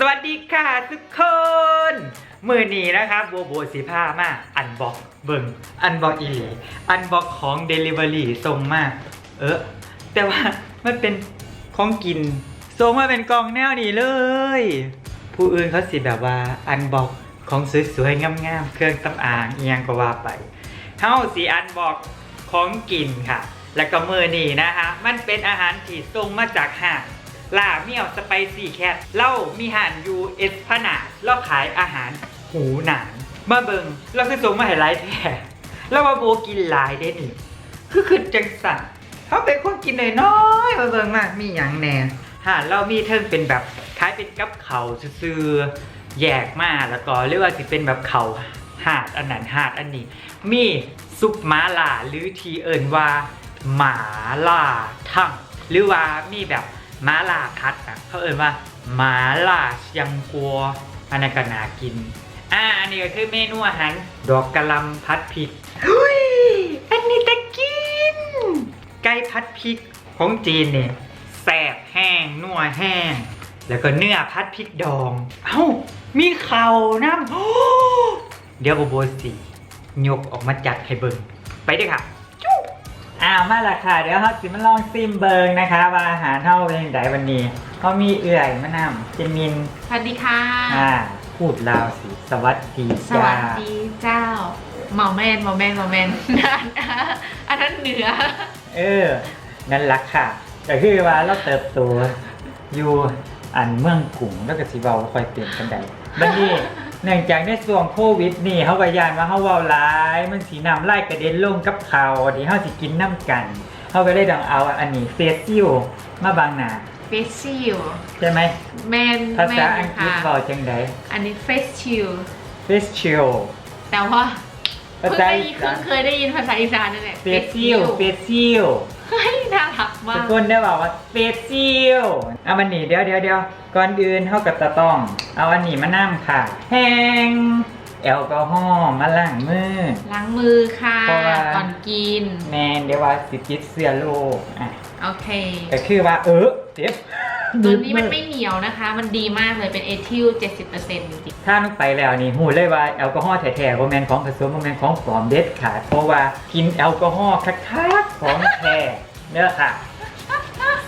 สวัสดีค่ะทุกคน มือนี้นะครับโบโบสีผ้ามาอันบอกเบิงอันบอกอีหลีอันบอกของ Delivery ส่งมาเออแต่ว่ามันเป็นของกินส่งมาเป็นกล่องแนวนี้เลย ผู้อื่นเขาสิแบบว่าอันบอกของสวยๆงามๆเครื่องสำอางเอียงก็ว่าไปเฮาสีอันบอกของกินค่ะ แล้วก็มือนี้นะคะมันเป็นอาหารที่ส่งมาจากห้าง ลาเมี่ยวสไปซี่แคทเล่ามีหันยูเอสพนาดเล่าขายอาหารหูหนานมาเบิงเราคือส่งมาให้ไลายแท้แล้วมาโบกินหลายได้นี่คือคือจังสันเขาเป็นคนกินน้อยๆมาเบิงมากมีอย่างแหน่หาเรามีเทิงเป็นแบบคล้ายเป็นกับเขาซื่อแยกมาแล้วก็เรียกว่าสิเป็นแบบเขาหาดอันนั้นหาดอันนี้ มีซุปหมาล่าหรือทีเอิญว่า หมาล่าทั่งหรือว่ามีแบบ มาลาคัดอะเขาเอิญว่าหมาลาเชียงกัวอันนั้นก็น่ากิน อ่าอันนี้ก็คือเมนูอาหารดอกกระลำพัดพริกเฮ้ยอันนี้ตะกิน ไก่พัดพริกของจีนเนี่ยแสบแห้งนัวแห้ง แล้วก็เนื้อพัดพริกดอง เอ้า มีเข่าน้ำเดี๋ยวโบโบสียกออกมาจัดให้เบิงไปเด้วยค่ะ อ้าวมาและค่ะ เดี๋ยวเขาสิมาลองซิมเบิงนะคะว่าอาหารเท่าเป็นยังไงวันนี้เขามีเอื่อยมะนำเจมินสวัสดีค่ะ อ่าพูดลาวสิสวัสดีสจ้าวัสดีเจ้าหมอแมนหมอแมนหมอแมนอันนั้นเหนือ เออ นั่นละค่ะแต่คือว่าเราเติบโตอยู่อันเมืองกรุงแล้วก็สิเว้าบ่ค่อยเปลี่ยนกันใดบัดนี้ เนื่องจากในช่วงโควิดนี่เขาก็ยานว่าเขาเว้าหลาย มันสีน้ำไล่กระเด็นลงกับเขาวที่เขาสิกินน้ำกันเขาก็เลยต้องเอาอันนี้เฟสซิลมาบังหน้าเฟสชิลใช่ไหมแมนภาแมษานอังกฤษค่ะเว้าจังไดอันนี้เฟสชิลเฟสชิลแต่ว่าภาเพิ่งษาได้อียินสาเพิ่งนเคยได้ยินภาษาอีสานนั่นแหละเฟสซิลเฟสซิล เฮ้ยน่ารักมาสก กุลได้บอกว่าเฟสซิลเอามันหนีเดี๋ยวเดี๋ยวเดี๋ยวก่อนอื่นเท่ากับจะต้อง เอาอันนี้มานั่งค่ะ แห้งแอลกอฮอล์มาล้างมือ ล้างมือค่ะ เพราะว่า ก่อนกิน แมนเดี๋ยวว่าสิจิตเสื้อโลกอะ โอเคก็คือว่าเออเจ็บ ตัวนี้มันไม่เหนียวนะคะ มันดีมากเลยเป็นเอทิล70%จริงถ้าลงไปแล้วนี่หูเลยว่าแอลกอฮอล์แท้ๆโมแมนของผสมโมแมนของปลอมเด็ดขาดเพราะว่ากินแอลกอฮอล์คักๆของแท้เนี่ยค่ะ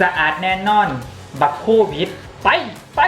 สะอาดแน่นอน บักโควิด ไปไป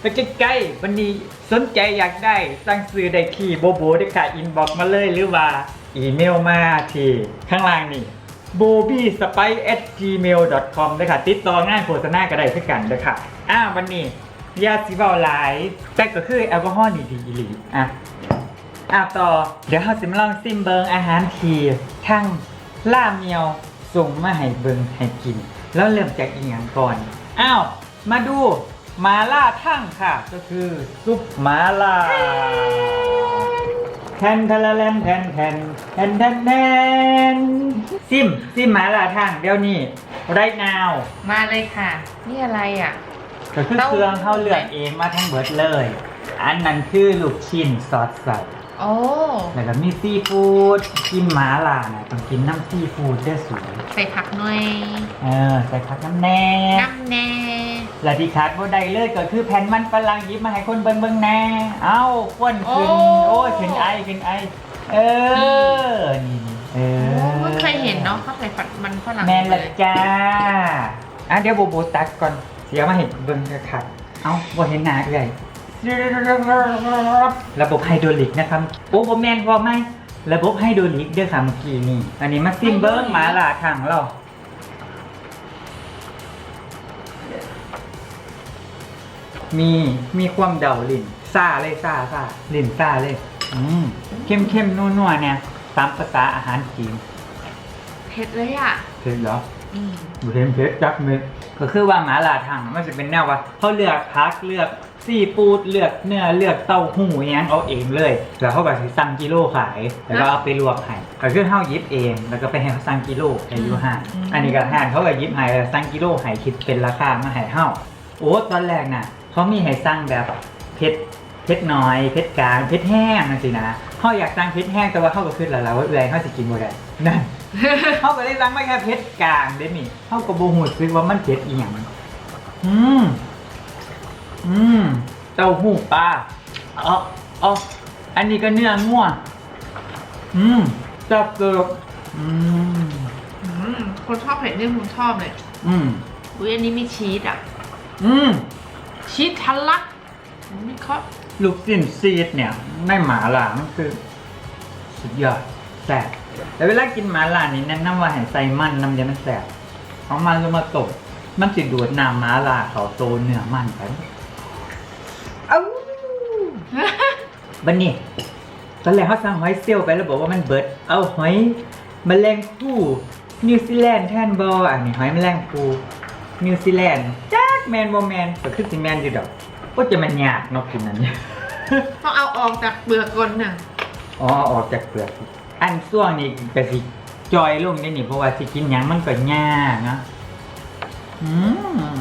ไปใกล้ๆวันนี้สนใจอยากได้สั่งซื้อได้ที่โบโบได้ค่ะอินบ็อกมาเลยหรือว่าอีเมลมาที่ข้างล่างนี่ b o b y s p i at gmail com ด้วยค่ะ ติดต่องานโฆษณาก็ได้เช่นกันด้วยค่ะอ้าววันนี้ยาสีเบาหลายแต่ก็คือแอลกอฮอล์นี่ดีอีหลีอะอะต่อ เดี๋ยวเราสิมาลองซิมเบิงอาหารทีทั้งล่าเมียวส่งมาให้เบิงให้กิน แล้วเริ่มจากอีหยังก่อนอ้าวมาดูมาล่าทั้งค่ะ ก็คือซุปมาล่า ทนทะละแลนแทนแทนแทนแทนแทนซิมซิมหมาล่าทั้งเดี๋ยวนี้ไรนาวมาเลยค่ะ นี่อะไรอะ ก็คือเครื่องเข้าเลือกเองมาทั้งเบิดเลย อันนั้นคือลูกชิ้นซอสใส่ โอ้แล้วก็มีซีฟู้ดกินหมาล่านะต้องกินน้ำซีฟู้ดได้สวยใส่ผักหน่อย เออใส่ผักน้ำแน่น้ำแน่และที่ขาดบ่ได้เลยก็คือแผ่นมันฝรั่งหยิบมาให้คนเบิ่งเบิ่งแน่ เอ้าควนขึ้นโอ้ยขึ้นไอขึ้นไอ เออนี่เอโอ้อไม่เคยเห็นเนาะเขาใส่ผัดมันฝรั่งแม่นเลละยจ้าอะเดี๋ยวโบโบตักก่อนเสียมาให้เบิ่งคักๆเอ้าบ่เห็นหน้าเลย ระบบไฮดรอลิกนะครับ โอ้บ่แม่นพอไหมระบบไฮดรอลิกเด้อค่ะเมื่อกี้นี่ อันนี้มาซิมเบิ้งหมาล่าทางเรามีมีความเดาลิ่นซ่าเลยซ่าซ่าลิ่นซ่าเลยอืมเข้มเข้มนัวนัวเนี่ยตามภาษาอาหารจีนเผ็ดเลยอะเผ็ดเหรอ เทมเพชรจักเม็ดก็คือว่าหมาล่าทางมันจะเป็นแนวว่าเขาเลือกพักเลือกซีฟูดเลือกเนื้อเลือกเต้าหู้ยังเอาเองเลย แล้วเขาแบบสิสั่งกิโลขายแล้วก็เอาไปลวกให้ก็คือเขายิบเอง แล้วก็ไปให้เขาสั่งกิโลให้อยู่ห้างอันนี้ก็ห้างเขาก็ยิบให้สั่งกิโลให้คิดเป็นราคามาให้เฮาโอ้ตอนแรกน่ะเขามีให้สั่งแบบเผ็ดเผ็ดน้อยเผ็ดกลางเผ็ดแห้งนั่นสินะเขาอยากสั่งเผ็ดแห้งแต่ว่าเขาก็คือแล้วว่าเอื่อยเขาสิกินบ่ได้นั่น เขาก็ได้สั่งมาแค่เผ็ดกลางเด้นี่เขาก็บ่ฮู้สึกว่ามันเผ็ดอีหยังอืมอืมเต้าหู้ปลาอ๋ออ๋ออันนี้ก็เนื้องัวอืมจับเกือบอืมอืมคนชอบเผ็ดนี่ผมชอบเลยอืมอุ้ยอันนี้มีชีสอะ อืมชีสทะลักนี่เขาลูกสิ้นซีดเนี่ยไม่หมาล่ามันคือ สุดยอดแซ่บ แต่เวลากินหมาล่านี่แนะนำว่าให้ใส่มันน้ำยามันแซ่บเอามันลงมาตบมันสิดูดน้ำหมาล่าเขาโตเนื้อมันไปเอ้าบันนี่ตอนแรกเขาสั่งหอยเซลลไปแล้วบอกว่ามันเบิด เอาหอยแมลงภู่นิวซีแลนด์แทนบออันนี้หอยแมลงภู่นิวซีแลนด์จ้ากแมนบอแมนก็คือสิแมนอยู่ดอกก็จะมันยากเนาะกินนั้นต้องเอาออกจากเปลือกก่อนน่ะอ๋อออกจากเปลือก อันส่วงนี่ก็สิจอยลงได้นี่เพราะว่าสิกินหยังมันก็ยากนะอืม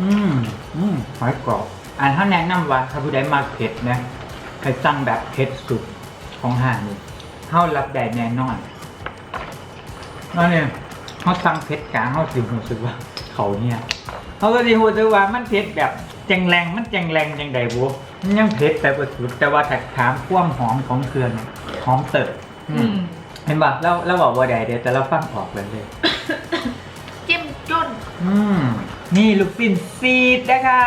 อืมอืมหอยกรอบอันเขาแนะนำว่าถ้าผู้ใดมาเผ็ดนะให้สั่งแบบเผ็ดสุดของห้างนี่เขารับได้แน่นอนนั่นเองเขาสั่งเผ็ดกลางเขาสิรู้สึกว่าเขาเนี่ยเขาก็สิรู้สึกว่ามันเผ็ดแบบแจงแรงมันแจงแรงจังใดบุมันยังเผ็ดแต่บ่สุดแต่ว่าถ้าถามความหอมของเครื่อง เนี่ยหอมเติบอือืมมเห็นป่ะแล้วแล้วบอกว่าใดเดียวแต่เราฟังออกเลยเลยเจิ้มจนอืมนี่ลูกสิ้นซีดนะคะ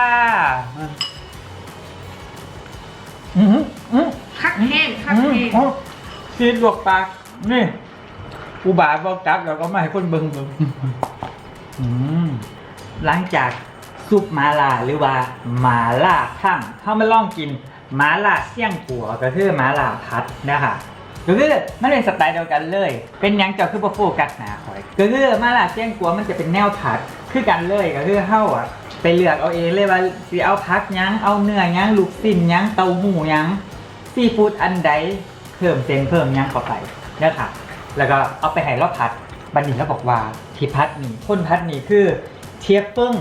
อืมอืมคักแห้งคักอืมแห้งโอ้ซีดลวกปากนี่อุบาทบอกจักเราก็ไม่ให้คนเบิ่งเบิ่งอืมหลังจากซุปหมาล่าหรือว่าหมาล่าทั่งเข้ามาลองกิน หมาล่าเสี่ยงปัวก็คือหมาล่าพัดนะคะก็คือมันเป็นสไตล์เดียวกันเลย เป็นยังเจ้าคือบ่โฟกัสหนาคอยก็คือหมาล่าเสี่ยงปัวมันจะเป็นแนวผัดคือกันเลยก็คือเฮาอะไปเลือกเอาเองเลยว่าสิเอาพักยังเอาเนื้อยังลูกสิ้นยังเต้าหู้ยังซีฟู้ดอันใดเพิ่มเส้นเพิ่มยังเข้าไปนะคะแล้วก็เอาไปให้เราผัดบันนี้เราบอกว่าที่พัดนี่คนพัดนี่คือเชฟเปิ้ง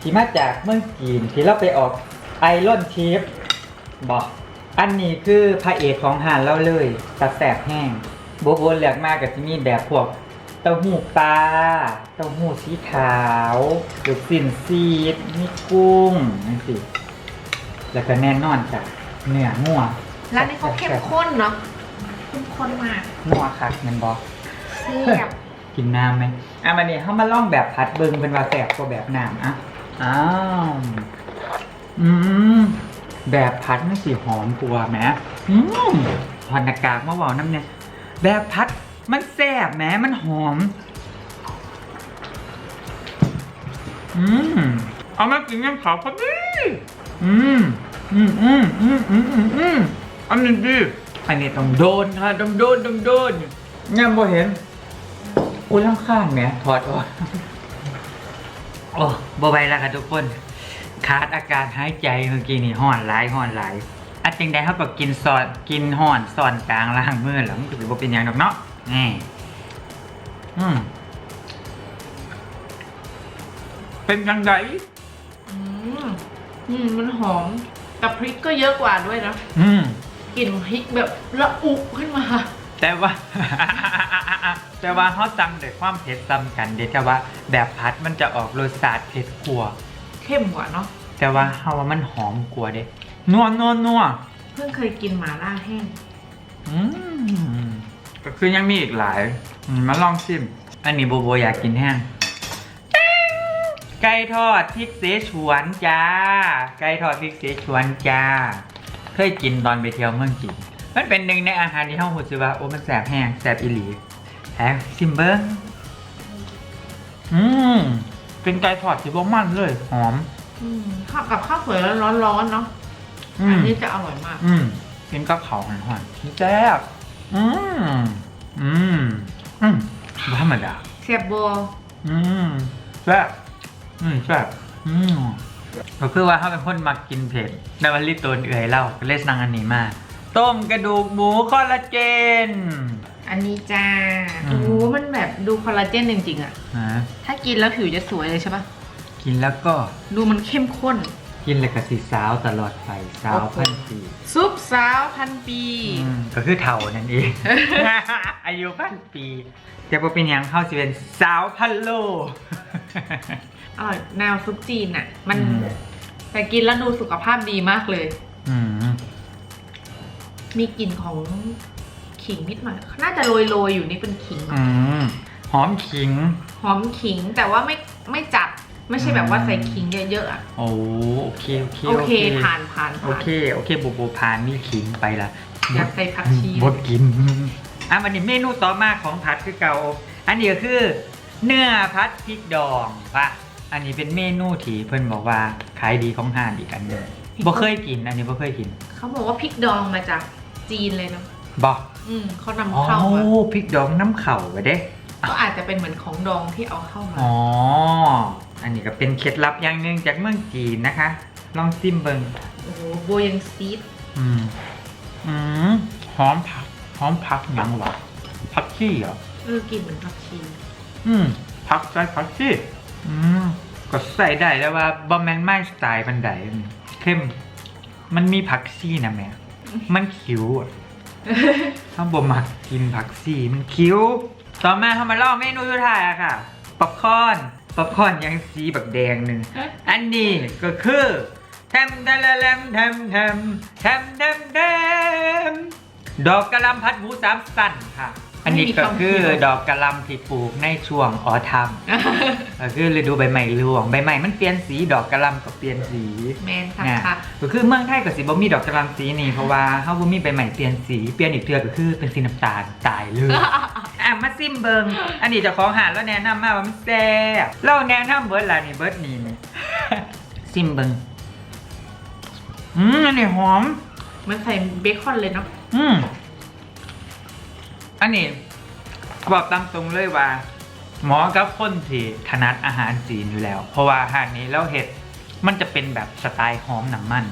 ที่มาจากเมืองจีนที่เราไปออกไอรอนเชฟ บอกอันนี้คือพระเอกของหานเราเลยตะแสบแห้งโบโบเลือกมากกับที่มีแบบพวกเต้าหู้ปลาเต้าหู้สีขาวลูกสิ้นซีดมีกุ้งนี่สิแล้วก็แน่นอนจ้ะเนื้องัวร้านนี้เขาเข้มข้นเนาะเข้มข้นมากงัวคักแมันบอกเสียบกินน้ำไหมอะมาเนี่ยเขามาล่องแบบผัดเบิงเป็นว่าแสบกว่าแบบน้ำอะอ้าวอืม แบบผัดมันสีหอมกว่าแหมอืมพอนากากมาบอกน้ำเนี่ยแบบผัดมันแสบแหมมันหอม อืมเอามากินยังขาวพอดีอืมอืมอืมอืมอืมอืมอืมอันนี้ดีอันนี้ต้องโดนค่ะต้องโดนต้องโดนยังบ่เห็นอุ้ยล่างข้างแหมถอดออกโอ้บ่ไหวแล้วค่ะทุกคน ขาดอากาศหายใจเมื่อกี้นี่ห่อนหลายห่อนหลายอันจริงได้เขาก็กินซอนกินห่อนซอนกลางล่างมือแล้วมันก็สิบ่เป็นหยังดอกเนาะนี่อืมเป็นยังไงอืมอืมมันหอมกับพริกก็เยอะกว่าด้วยนะอืมกลิ่นพริกแบบละอุขึ้นมา แต่ว่า แต่ว่าเขาจำแต่ความเผ็ดซ้ำกันเด็แต่ว่า แบบพัดมันจะออกรสชาติเผ็ดกว่า เข้มกว่าเนาะแต่ว่าเฮาว่ามันหอมกว่าเด้นัวนัวนัวเพิ่งเคยกินหมาล่าแห้งอืมก็คือยังมีอีกหลายอืมมาลองชิม อันนี้โบโบอยากกินแห้งไก่ทอดพริกเสฉวนจ้า ไก่ทอดพริกเสฉวนจ้า เคยกินตอนไปเที่ยวเมืองจีนมันเป็นหนึ่งในอาหารที่เฮาหูสึกว่าโอ้มันแสบแห้งแสบอีหลีแฮะซิมเบิ้งอืม เป็นไก่ทอดที่บ่มันเลยหอม อืมข้าวกับข้าวสวยแล้วร้อนๆเนาะอือันมนี้จะอร่อยมาก อืมกินกับเขาวหันหันแซ่บอืมอืมอืมบ่ธรรมดา เสียบบัวอืมแซ่บอืมแซ่บอืมก็คือว่าเขาเป็นคนมักกินเผ็ดในวันลิตนเอื่อยเล่าก็เลยสั่งอันนี้มา ต้มกระดูกหมูคอลลาเจน อันนี้จ้าอืมโอ้โหมันแบบดูคอลลาเจนจริงๆอะฮะถ้ากินแล้วผิวจะสวยเลยใช่ปะกินแล้วก็ดูมันเข้มข้น กินเลยกระสีสาวตลอดไปสาวพันปีซุปสาวพันปี อืมก็คือเท่านั่นเอง อายุพันปีแต่พอเป็นหยังเข้าสิเป็นสาวพันโล อร่อยแนวซุปจีนอะมันอืม แต่กินแล้วดูสุขภาพดีมากเลย อืมมีกลิ่นของ ขิงนิดหน่อย น่าจะโรยๆอยู่นี่เป็นขิง อืมหอมขิง หอมขิงแต่ว่าไม่ไม่จัด ไม่ใช่แบบว่าอืมใส่ขิงเยอะๆอะโอ้โอเคโอเคโอเคผ่านผ่านโอผ่านเคโอเคโบโบผ่านมีขิงไปละอยากใส่ผักชีบดกินอะวันนี้เมนูต่อมาของผัดคือเก่า อันนี้ก็คือ เนื้อพัดพริกดองปะอันนี้เป็นเมนูที่เพิ่นบอกว่าขายดีของห้างอีกอันหนึงบ่เคยกินอันนี้บ่เคยกิน เขาบอกว่าพริกดองมาจากจีนเลยเนาะ บ่อืมเขานำอ๋อเข้ามาพริกดองน้ำเข่าไปเด้ ก็อาจจะเป็นเหมือนของดองที่เอาเข้ามา อ๋อ อันนี้ก็เป็นเคล็ดลับอย่างหนึ่งจากเมืองจีนนะคะ ลองซิมเบิงโอ้โหโบยังซีดอืม อืมหอมผักหอมผักหยังวะผักชีเหรอ เออกลินเหมือนผักชีอืมผักใส่ผักชีอืม ก็ใส่ได้แล้วว่าบอมแมนไม่สไตล์บันไดอืมเข้ม มันมีผักชีนะแม่ มันคิ้วอะ ถ้าบ่มักกินผักชีมันคิ้ว ต่อมาทำมาเล่าเมนูสุดท้ายอะค่ะป๊อปคอร์นป๊อปคอร์นยังสีแบบแดงหนึ่ง อันนี้ก็คือแทมแทมแทมแทมแทมแทมแทมแทมดอกกระหลำพัดหมูสามสั้นค่ะ อันนี้ก็คือดอกกระหลำที่ปลูกในช่วงออทัม ก็คือฤดูใบใหม่ร่วง ใบใหม่มันเปลี่ยนสีดอกกระหลำก็เปลี่ยนสีแมนค่ะนะค่ะก็คือเมืองไทยก็สิบ่มีดอกกระหลำสีนี่เพราะว่าเฮาบ่มีใบใหม่เปลี่ยนสีเปลี่ยนอีกเทื่อก็คือเป็นสีน้ำตาลตายเลยอะมาซิมเบิงอันนี้เจะของหาแล้วแนะนำมาว่ามันแซ่บเราแนะนำเบิร์ดละนี่เบิร์ดนี่นี่ซิมเบิงอืมอันนี้หอม มันใส่เบคอนเลยเนาะอืมอันนี้บอกตามตรงเลยว่า หมอกับคนที่ถนัดอาหารจีนอยู่แล้ว เพราะว่าอาหารนี้เราเห็ดมันจะเป็นแบบสไตล์หอมหนังมัน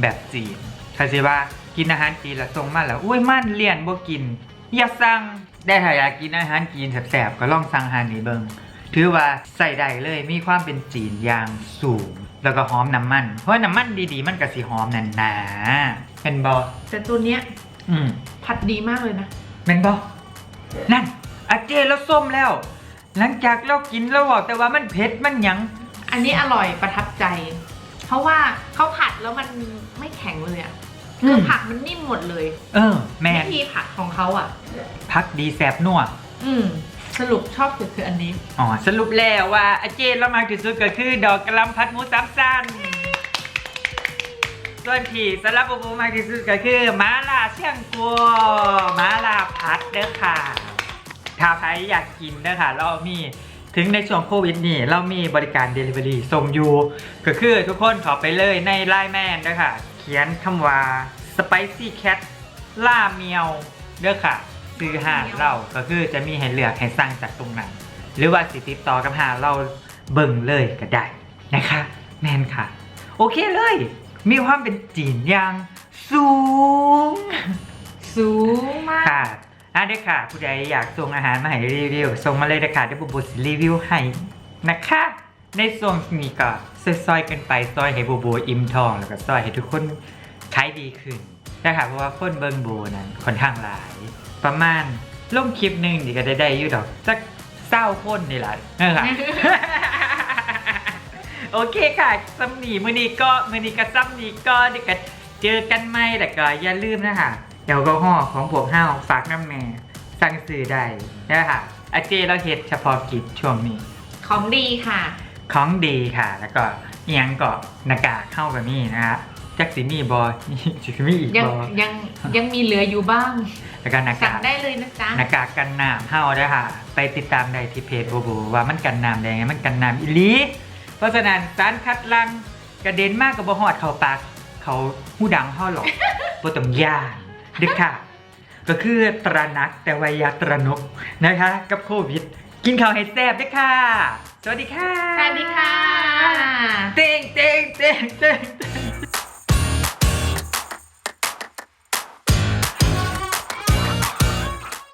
แบบจีนถ้าสิว่ากินอาหารจีนแล้วทรงมาแล้วอุ้ยมันเลี่ยนบ่กิน อย่าสั่งได้ถ้าอยากกินอาหารจีนแสบๆก็ลองสั่งอาหารนี้เบิงถือว่าใส่ได้เลยมีความเป็นจีนอย่างสูง แล้วก็หอมน้ำมัน เพราะว่าน้ำมันดีๆ มันก็สิหอมหนาๆเป็นบอแต่ตัวเนี้ยอืมผัดดีมากเลยนะเป็นบอนั่นอาเจแล้วส้มแล้ว หลังจากเรากินแล้วบอกแต่ว่ามันเผ็ดมันหยัง อันนี้อร่อยประทับใจ เพราะว่าเขาผัดแล้วมันไม่แข็งเลยอะอืม คือผักมันนิ่มหมดเลยเออ แม่วิธีผัดของเขาอะ พักดีแสบนัวอืม สรุปชอบสุดคืออันนี้ อ๋อสรุปแล้วว่าอาเจนเรามากที่สุดก็คือ ดอกกระหลำพัดหมูสามสันส่วนที่สำหรับบูบูมากที่สุดก็คือหมาล่าเชียงกัวหมาล่าพัดเด้อค่ะ ถ้าใครอยากกินเด้อค่ะเรามีถึงในช่วงโควิดนี่เรามีบริการ Delivery ส่งอยู่ก็คือทุกคนขอไปเลยในไลน์แมนเด้อค่ะเขียนคำว่า Spicy Cat ล่าเมียวเด้อค่ะซื้อหาเราก็คือจะมีให้เลือกให้สั่งจากตรงนั้น หรือว่าสิติดต่อกับหาเราเบิ่งเลยก็ได้นะคะ แมนค่ะ โอเคเลย มีความเป็นจีนอย่างสูง สูงมากค่ะ อะเด้อค่ะ ผู้ใดอยากส่งอาหารมาให้รีวิวส่งมาเลยนะคะเดี๋ยวบุบูสิรีวิวให้นะคะ ในส่วนนี้ก็ซอยๆกันไปซอยให้บูบูอิ่มท้องแล้วก็ซอยให้ทุกคนขายดีขึ้นนะคะเพราะว่าคนเบิ่งโบนั้นค่อนข้างหลาย ประมาณลงคลิปหนึ่งนี่ก็ได้ได้อยู่ดอกสักเศร้าคนนี่แหละเออค่ะโอเคค่ะซัมนีมือนี้ก็มือนี้กับซัมนีก็เดี๋ยวกันเจอกันไหมแต่ก็อย่าลืมนะคะ แอลกอฮอล์ของพวกเฮาฝากน้ำแม่สั่งซื้อได้นะคะอาเจเราเฮ็ดเฉพาะกิจช่วงนี้ ของดีค่ะ ของดีค่ะ แล้วก็เอียงก็หน้ากากเข้าแบบนี้นะฮะจักสิมีบอจักสิมีอีกยังบอยังยังมีเหลืออยู่บ้าง แล้วก็หน้าสั่กางกได้เลยนะจ๊ะ หน้ากากกันน้ำเฮาได้อค่ะ ไปติดตามได้ที่เพจโบโบว่ามันกันน้ำได้ไงมันกันน้ำอีหลีเพราะฉะนั้นสารคัดลังกระเด็นมากกับบ่ฮอดเข้าปากเขาหูดังเฮาหรอกบ่ต้องย่านเด็กค่ะ ก็คือตระหนักแต่วายาตระหนกนะคะ กับโควิด กินข้าวให้แซ่บเด้อค่ะ สวัสดีค่ะ สวัสดีค่ะ เต้งเต้งเต้งเต้งเ